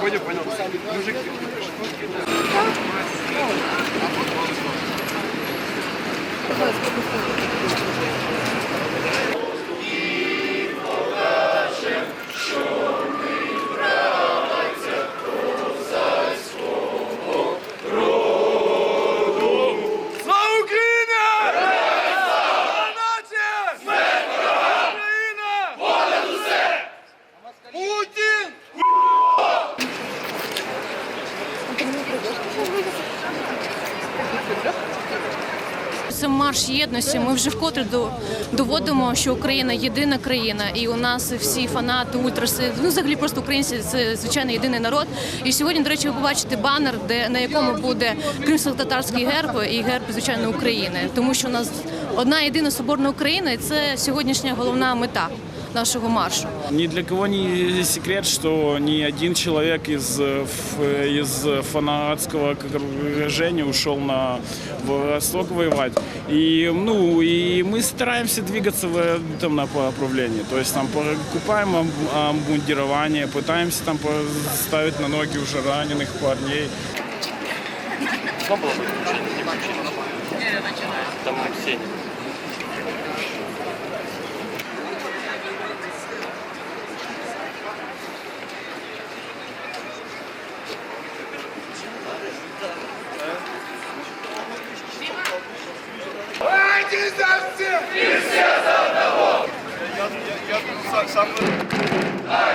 Понял, понял. Мужик, Слава марш єдності. Ми вже вкотре до- доводимо, що Україна єдина країна, і у нас всі фанати, ультраси, ну взагалі просто українці це звичайно єдиний народ. І сьогодні, до речі, ви побачите банер, де на якому буде кримсько-татарський герб і герб звичайно України, тому що у нас одна єдина соборна Україна, і це сьогоднішня головна мета нашого маршу. Ни для кого не секрет, что ни один человек из, э, из фанатского окружения ушел на восток воевать. И, ну, и мы стараемся двигаться в этом направлении. То есть там покупаем об- обмундирование, пытаемся там ставить на ноги уже раненых парней. Там Сеня. Suffolk.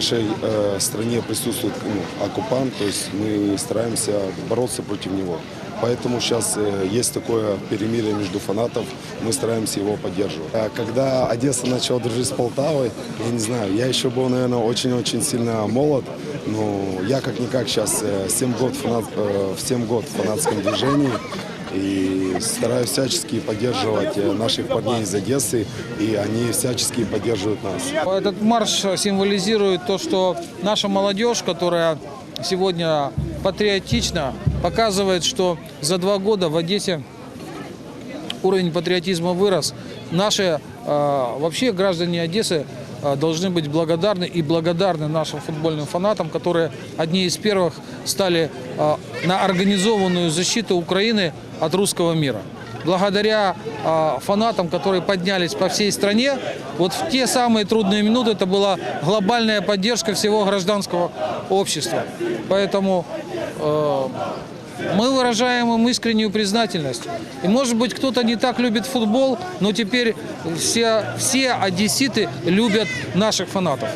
Нашей э, стране присутствует ну, оккупант, то есть мы стараемся бороться против него. Поэтому сейчас э, есть такое перемирие между фанатов, мы стараемся его поддерживать. А когда Одесса начала дружить с Полтавой, я не знаю, я еще был, наверное, очень-очень сильно молод, но я как-никак сейчас 7 год, фанат, э, в 7 год в фанатском движении и стараюсь всячески поддерживать э, наших парней из Одессы, и они всячески поддерживают нас. Этот марш символизирует то, что наша молодежь, которая сегодня патриотична, показывает, что за два года в Одессе уровень патриотизма вырос. Наши э, вообще граждане Одессы э, должны быть благодарны и благодарны нашим футбольным фанатам, которые одни из первых стали на организованную защиту Украины от русского мира. Благодаря э, фанатам, которые поднялись по всей стране, вот в те самые трудные минуты это была глобальная поддержка всего гражданского общества. Поэтому э, мы выражаем им искреннюю признательность. И может быть кто-то не так любит футбол, но теперь все, все одесситы любят наших фанатов.